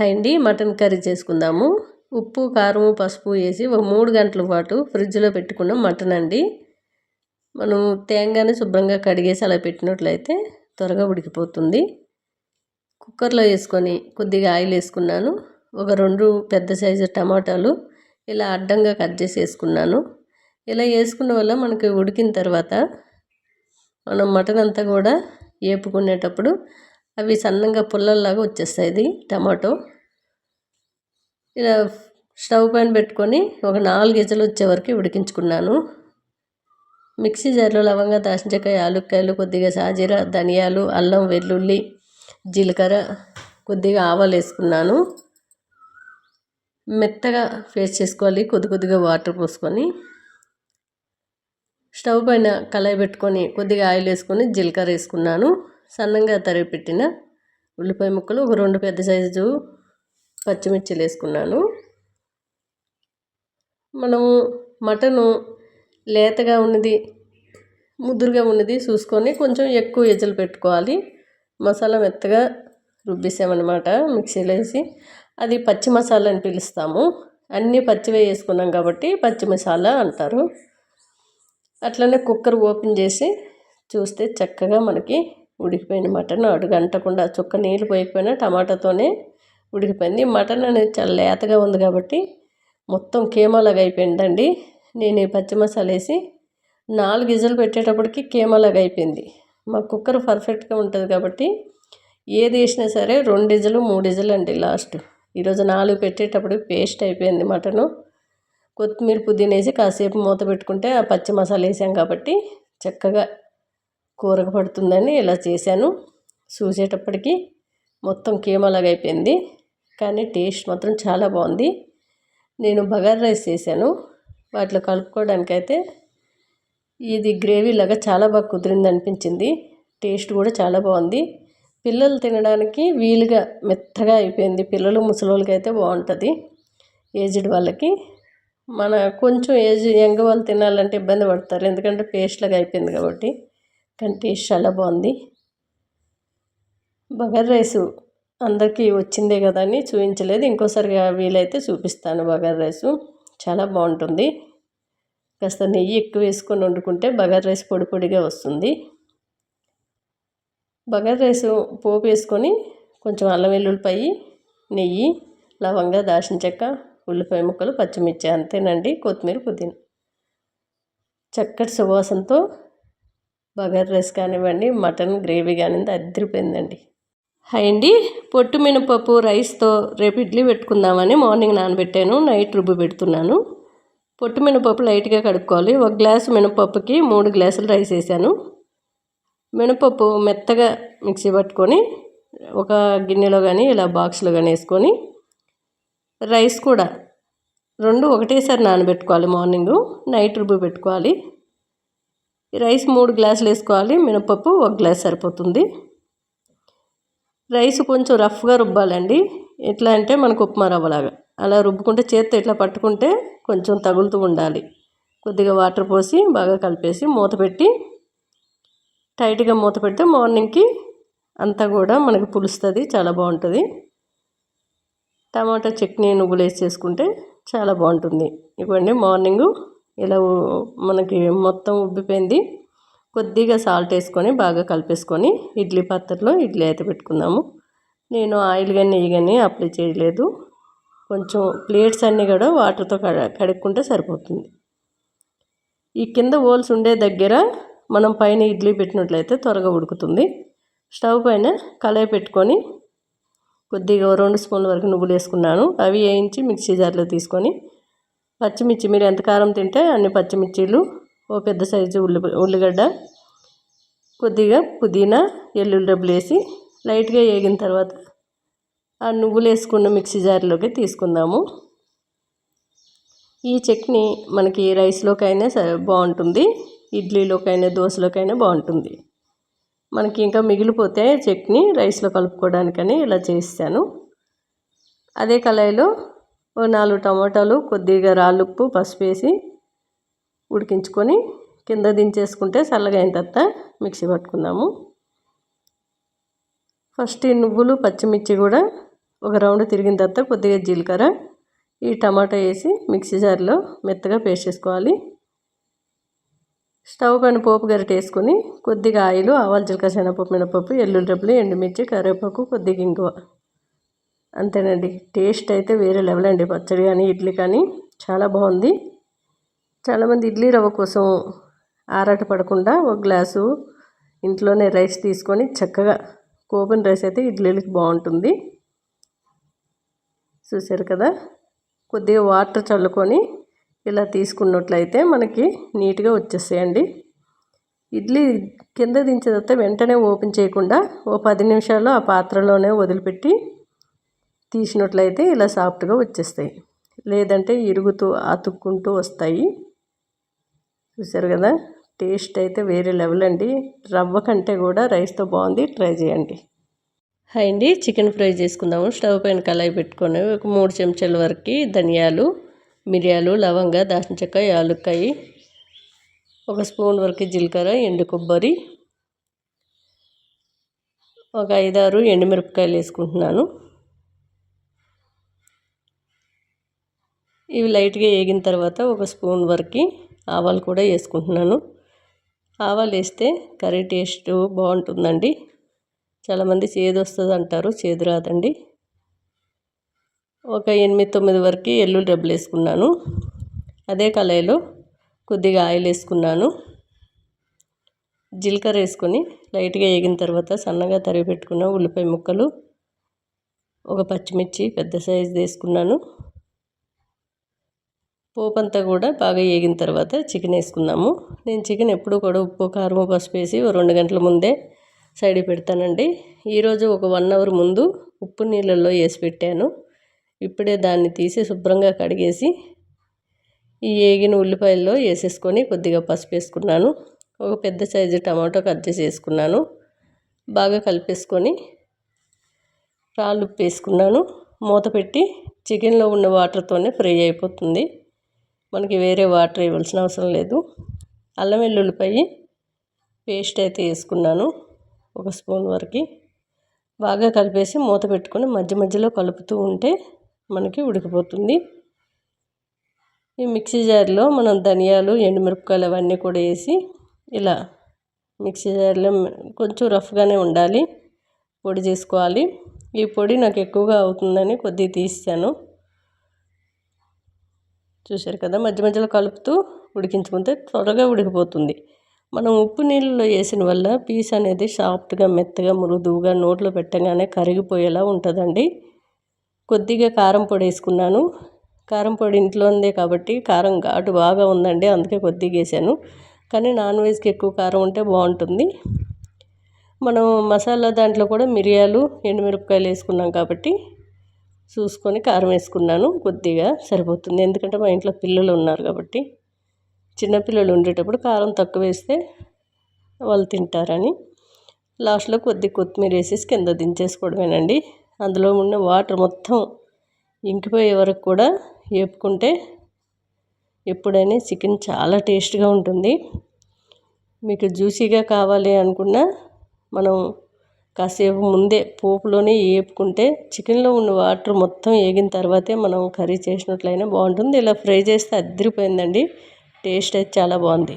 Hi అండి mutton curry చేసుకుందాము. ఉప్పు కారం పసుపు వేసి ఒక మూడు గంటల పాటు ఫ్రిడ్జ్లో పెట్టుకున్న మటన్ అండి. మనం తేంగానే శుభ్రంగా కడిగేసి అలా పెట్టినట్లయితే త్వరగా ఉడికిపోతుంది. కుక్కర్లో వేసుకొని కొద్దిగా ఆయిల్ వేసుకున్నాను. ఒక రెండు పెద్ద సైజు టమాటాలు ఇలా అడ్డంగా కట్ చేసి వేసుకున్నాను. ఇలా వేసుకున్న వల్ల మనకి ఉడికిన తర్వాత మనం మటన్ అంతా కూడా వేపుకునేటప్పుడు అవి సన్నంగా పుల్లల్లాగా వచ్చేస్తాయి. ఇది టమాటో. ఇలా స్టవ్ పైన పెట్టుకొని ఒక నాలుగు గిజలు వచ్చే వరకు ఉడికించుకున్నాను. మిక్సీ జార్లో లవంగా దాల్చినకాయ ఆలుక్కాయలు కొద్దిగా సాజీర ధనియాలు అల్లం వెల్లుల్లి జీలకర్ర కొద్దిగా ఆవాలు వేసుకున్నాను. మెత్తగా ఫేస్ చేసుకోవాలి. కొద్ది కొద్దిగా వాటర్ పోసుకొని స్టవ్ పైన కళాయి పెట్టుకొని కొద్దిగా ఆయిల్ వేసుకొని జీలకర్ర వేసుకున్నాను. సన్నంగా తరిగి పెట్టిన ఉల్లిపాయ ముక్కలు ఒక రెండు పెద్ద సైజు పచ్చిమిర్చిలు వేసుకున్నాను. మనము మటను లేతగా ఉన్నది ముదురుగా ఉన్నది చూసుకొని కొంచెం ఎక్కువ ఎజ్జలు పెట్టుకోవాలి. మసాలా మెత్తగా రుబ్బేసామన్నమాట మిక్సీలో వేసి. అది పచ్చి మసాలా అని పిలుస్తాము. అన్నీ పచ్చివే వేసుకున్నాం కాబట్టి పచ్చి మసాలా అంటారు. అట్లనే కుక్కర్ ఓపెన్ చేసి చూస్తే చక్కగా మనకి ఉడికిపోయిన మటన్. అడుగంటకుండా చుక్క నీళ్ళు పోయకపోయినా టమాటాతోనే ఉడికిపోయింది. మటన్ అనేది చాలా లేతగా ఉంది కాబట్టి మొత్తం కీమాలాగా అయిపోయిందండి. నేను ఈ పచ్చి మసాలా వేసి నాలుగు గిజలు పెట్టేటప్పటికి కీమాలాగా అయిపోయింది. మా కుక్కర్ పర్ఫెక్ట్గా ఉంటుంది కాబట్టి ఏది వేసినా సరే రెండు ఇజలు మూడు ఇజలు అండి లాస్ట్. ఈరోజు నాలుగు పెట్టేటప్పుడు పేస్ట్ అయిపోయింది మటను. కొత్తిమీర పుదీనేసి కాసేపు మూత పెట్టుకుంటే ఆ పచ్చి మసాలా వేసాం కాబట్టి చక్కగా కూరకు పడుతుందని ఇలా చేశాను. చూసేటప్పటికి మొత్తం కీమలాగా అయిపోయింది కానీ టేస్ట్ మాత్రం చాలా బాగుంది. నేను బగార్ రైస్ చేశాను. వాటిలో కలుపుకోవడానికి అయితే ఇది గ్రేవీ లాగా చాలా బాగా కుదిరింది అనిపించింది టేస్ట్ కూడా చాలా బాగుంది. పిల్లలు తినడానికి వీలుగా మెత్తగా అయిపోయింది. పిల్లలు ముసలోళ్ళకి అయితే బాగుంటుంది. ఏజ్డ్ వాళ్ళకి. మన కొంచెం ఏజ్ యంగ్ వాళ్ళు తినాలంటే ఇబ్బంది పడతారు. ఎందుకంటే పేస్ట్ లాగా అయిపోయింది కాబట్టి. కానీ టేస్ట్ చాలా బాగుంది. బగర్ రైసు అందరికీ వచ్చిందే కదా అని చూపించలేదు. ఇంకోసారి వీలైతే చూపిస్తాను బగర్ రైసు. చాలా బాగుంటుంది. కాస్త నెయ్యి ఎక్కువ వేసుకొని వండుకుంటే బగర్ రైస్ పొడి పొడిగా వస్తుంది. బగర్ రైసు పోపు వేసుకొని కొంచెం అల్లం వెల్లుల్లిపాయి నెయ్యి లవంగా దాచిన చెక్క ఉల్లిపాయ ముక్కలు పచ్చిమిర్చి అంతేనండి. కొత్తిమీర పుదీనా. చక్కటి సువాసనతో బగర్ రైస్ కానివ్వండి మటన్ గ్రేవీ కానివ్వండి అద్దరిపోయిందండి హాయ్ అండి పొట్టు మినపప్పు రైస్తో రేపు ఇడ్లీ పెట్టుకుందామని మార్నింగ్ నానబెట్టాను నైట్ రుబ్బు పెడుతున్నాను. పొట్టు మినపప్పు లైట్గా కడుక్కోవాలి ఒక గ్లాసు మినపప్పుకి మూడు గ్లాసులు రైస్ వేసాను. మినపప్పు మెత్తగా మిక్సీ పట్టుకొని ఒక గిన్నెలో కానీ ఇలా బాక్స్లో కానీ వేసుకొని రైస్ కూడా రెండు ఒకటేసారి నానబెట్టుకోవాలి మార్నింగు నైట్ రుబ్బు పెట్టుకోవాలి. రైస్ మూడు గ్లాసులు వేసుకోవాలి. మినపప్పు ఒక గ్లాస్ సరిపోతుంది. రైస్ కొంచెం రఫ్గా రుబ్బాలండి. ఎట్లా అంటే మనకు ఉప్మా రవ్వలాగా. అలా రుబ్బుకుంటే చేత్తో ఇట్లా పట్టుకుంటే కొంచెం తగులుతూ ఉండాలి. కొద్దిగా వాటర్ పోసి బాగా కలిపేసి మూత పెట్టి టైట్గా మూత పెడితే మార్నింగ్కి అంతా కూడా మనకి పులుస్తుంది చాలా బాగుంటుంది. టమాటా చట్నీ నువ్వులు వేసి చేసుకుంటే చాలా బాగుంటుంది. ఇవ్వండి మార్నింగు. ఇలా మనకి మొత్తం ఉబ్బిపోయింది. కొద్దిగా సాల్ట్ వేసుకొని బాగా కలిపేసుకొని ఇడ్లీ పాత్రలో ఇడ్లీ అయితే పెట్టుకున్నాము నేను ఆయిల్ కానీ నెయ్యి కానీ అప్లై చేయలేదు. కొంచెం ప్లేట్స్ అన్నీ కూడా వాటర్తో కడుక్కుంటే సరిపోతుంది. ఈ కింద హోల్స్ ఉండే దగ్గర మనం పైన ఇడ్లీ పెట్టినట్లయితే త్వరగా ఉడుకుతుంది. స్టవ్ పైన కళాయి పెట్టుకొని కొద్దిగా రెండు స్పూన్ల వరకు నువ్వులు వేసుకున్నాను. అవి వేయించి మిక్సీ జార్లో తీసుకొని పచ్చిమిర్చి మీరు ఎంత కారం తింటే అన్ని పచ్చిమిర్చీలు ఓ పెద్ద సైజు ఉల్లి ఉల్లిగడ్డ కొద్దిగా పుదీనా ఎల్లుల్లి డబ్బులు వేసి లైట్గా వేగిన తర్వాత ఆ నువ్వులు వేసుకున్న మిక్సీ జార్లోకి తీసుకుందాము. ఈ చట్నీ మనకి రైస్లోకైనా సరే బాగుంటుంది. ఇడ్లీలోకైనా దోశలోకైనా బాగుంటుంది. మనకి ఇంకా మిగిలిపోతే చట్నీ రైస్లో కలుపుకోవడానికని ఇలా చేస్తాను. అదే కళాయిలో నాలుగు టమాటాలు కొద్దిగా రాళ్ళుప్పు పసుపు వేసి ఉడికించుకొని కింద దించేసుకుంటే చల్లగా అయిన తర్వాత మిక్సీ పట్టుకుందాము. ఫస్ట్ ఈ నువ్వులు పచ్చిమిర్చి కూడా ఒక రౌండ్ తిరిగిన తర్వాత కొద్దిగా జీలకర్ర ఈ టమాటా వేసి మిక్సీ జార్లో మెత్తగా పేస్ట్ చేసుకోవాలి. స్టవ్ పైన పోపు గరిట వేసుకొని కొద్దిగా ఆయిల్ ఆవాలు జీలకర్ర శనగపప్పు మినపప్పు ఎల్లుల్లి ఎండుమిర్చి కరివేపాకు కొద్దిగా ఇంగువ అంతేనండి. టేస్ట్ అయితే వేరే లెవెల్ అండి. పచ్చడి కానీ ఇడ్లీ కానీ చాలా బాగుంది. చాలామంది ఇడ్లీ రవ్వ కోసం ఆరాట పడకుండా ఒక గ్లాసు ఇంట్లోనే రైస్ తీసుకొని చక్కగా కోపన్ రైస్ అయితే ఇడ్లీలకి బాగుంటుంది. చూసారు కదా? కొద్దిగా వాటర్ చల్లుకొని ఇలా తీసుకున్నట్లయితే మనకి నీట్గా వచ్చేస్తాయండి ఇడ్లీ కింద దించిన తర్వాత వెంటనే ఓపెన్ చేయకుండా ఓ పది నిమిషాల్లో ఆ పాత్రలోనే వదిలిపెట్టి తీసినట్లయితే ఇలా సాఫ్ట్గా వచ్చేస్తాయి. లేదంటే ఇరుగుతూ అతుక్కుంటూ వస్తాయి. చూసారు కదా? టేస్ట్ అయితే వేరే లెవెల్ అండి. రవ్వ కంటే కూడా రైస్తో బాగుంది. ట్రై చేయండి. హై అండి. చికెన్ ఫ్రై చేసుకుందాము. స్టవ్ పైన కళాయి పెట్టుకొని ఒక మూడు చెంచాల వరకు ధనియాలు మిరియాలు లవంగ దాచిన చెక్క యాలుక్కాయి ఒక స్పూన్ వరకు జీలకర్ర ఎండు కొబ్బరి ఒక ఐదారు ఎండుమిరపకాయలు వేసుకుంటున్నాను. ఇవి లైట్గా వేగిన తర్వాత ఒక స్పూన్ వరకు ఆవాలు కూడా వేసుకుంటున్నాను. ఆవాలు వేస్తే కర్రీ టేస్ట్ బాగుంటుందండి. చాలామంది చేదు వస్తుంది అంటారు చేదు రాదండి. ఒక ఎనిమిది తొమ్మిది వరకు ఎల్లుల్లి డబ్బులు వేసుకున్నాను. అదే కళాయిలో కొద్దిగా ఆయిల్ వేసుకున్నాను. జీలకర్ర వేసుకొని లైట్గా వేగిన తర్వాత సన్నగా తరిగి పెట్టుకున్న ఉల్లిపాయ ముక్కలు ఒక పచ్చిమిర్చి పెద్ద సైజు వేసుకున్నాను. పోపంతా కూడా బాగా వేగిన తర్వాత చికెన్ వేసుకున్నాము. నేను చికెన్ ఎప్పుడు కూడా ఉప్పు కారం పసుపు వేసి రెండు గంటల ముందే సైడ్ పెడతానండి. ఈరోజు ఒక వన్ అవర్ ముందు ఉప్పు నీళ్ళల్లో వేసి పెట్టాను. ఇప్పుడే దాన్ని తీసి శుభ్రంగా కడిగేసి ఈ వేగిన ఉల్లిపాయల్లో వేసేసుకొని కొద్దిగా పసుపు వేసుకున్నాను. ఒక పెద్ద సైజు టమాటో కట్ చేసి వేసుకున్నాను. బాగా కలిపేసుకొని రాళ్ళు ఉప్పు వేసుకున్నాను. మూత పెట్టి చికెన్లో ఉన్న వాటర్తోనే ఫ్రై అయిపోతుంది. మనకి వేరే వాటర్ ఇవ్వాల్సిన అవసరం లేదు. అల్లం వెల్లుల్లిపాయ పేస్ట్ అయితే వేసుకున్నాను ఒక స్పూన్ వరకు. బాగా కలిపేసి మూత పెట్టుకొని మధ్య మధ్యలో కలుపుతూ ఉంటే మనకి ఉడికిపోతుంది. ఈ మిక్సీ జార్లో మనం ధనియాలు ఎండుమిరపకాయలు అవన్నీ కూడా వేసి ఇలా మిక్సీ జార్లో కొంచెం రఫ్గానే ఉండాలి. పొడి చేసుకోవాలి. ఈ పొడి నాకు ఎక్కువగా అవుతుందని కొద్దిగా తీసాను. చూశారు కదా మధ్య మధ్యలో కలుపుతూ ఉడికించుకుంటే త్వరగా ఉడికిపోతుంది. మనం ఉప్పు నీళ్ళలో వేసిన వల్ల పీస్ అనేది సాఫ్ట్గా మెత్తగా మృదువుగా నోట్లో పెట్టగానే కరిగిపోయేలా ఉంటుందండి. కొద్దిగా కారం పొడి వేసుకున్నాను. కారం పొడి ఇంట్లో ఉందే కాబట్టి కారం ఘాటు బాగా ఉందండి అందుకే కొద్దిగా వేసాను. కానీ నాన్ వెజ్కి ఎక్కువ కారం ఉంటే బాగుంటుంది. మనం మసాలా దాంట్లో కూడా మిరియాలు ఎండుమిరపకాయలు వేసుకున్నాం కాబట్టి చూసుకొని కారం వేసుకున్నాను కొద్దిగా సరిపోతుంది. ఎందుకంటే మా ఇంట్లో పిల్లలు ఉన్నారు కాబట్టి. చిన్నపిల్లలు ఉండేటప్పుడు కారం తక్కువ వేస్తే వాళ్ళు తింటారని. లాస్ట్లో కొద్ది కొత్తిమీర వేసేసి కింద దించేసుకోవడమేనండి. అందులో ఉన్న వాటర్ మొత్తం ఇంకిపోయే వరకు కూడా వేపుకుంటే ఎప్పుడైనా చికెన్ చాలా టేస్ట్గా ఉంటుంది. మీకు జ్యూసీగా కావాలి అనుకున్నా మనం కాసేపు ముందే పోపులోనే వేపుకుంటే చికెన్లో ఉన్న వాటర్ మొత్తం వేగిన తర్వాతే మనం కర్రీ చేసినట్లయినా బాగుంటుంది. ఇలా ఫ్రై చేస్తే అదిరిపోయిందండి. టేస్ట్ అయితే చాలా బాగుంది.